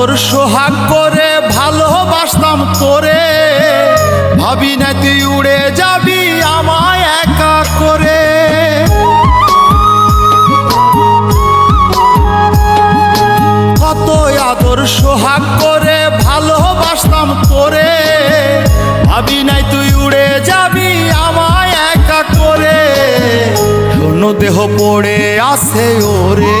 আদর সোহাগ করে ভালোবাসতাম তোরে। ভাবি না তুই উড়ে যাবি আমায় একা করে। কত আদর সোহাগ করে ভালোবাসতাম তোরে। ভাবি নাই তুই উড়ে যাবি আমায় একা করে। শূন্য দেহ পড়ে আছে ওরে।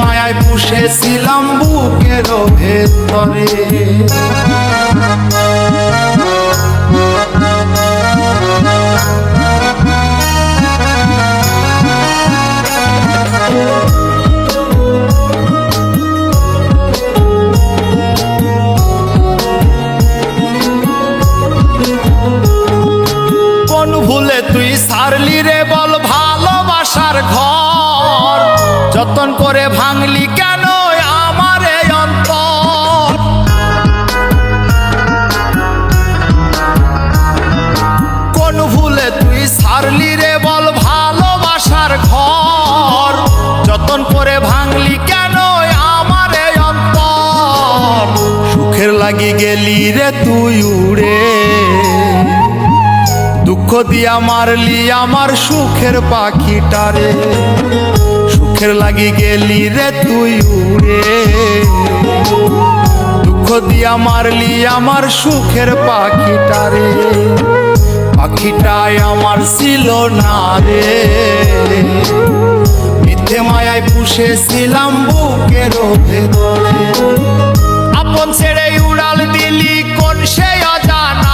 মায়ায় পুষেছিলাম বুকের ভেতরে। তুই সারলি রে বল ভালোবাসার ঘর। যতন করে ভাঙলি কেন আমার এই অন্তর? কোন ভুলে তুই সারলি রে বল ভালোবাসার ঘর। যতন করে ভাঙলি কেন আমার এই অন্তর? সুখের লাগি গেলি রে তুই উড়ে। দুঃখ দিয়া মারলি আমার সুখের পাখিটারে। সুখের লাগি গেলি রে তুই উড়ে। দুঃখ দিয়া মারলি আমার সুখের পাখিটারে। পাখিটায় আমার ছিল না রে। মিথ্যে মায়ায় পুষেছিলাম বুকের আপন ছেড়ে উড়াল দিলি কোন সে তোরে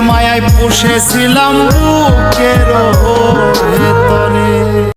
মায়ায় পুষেছিলাম বুকের ভেতরে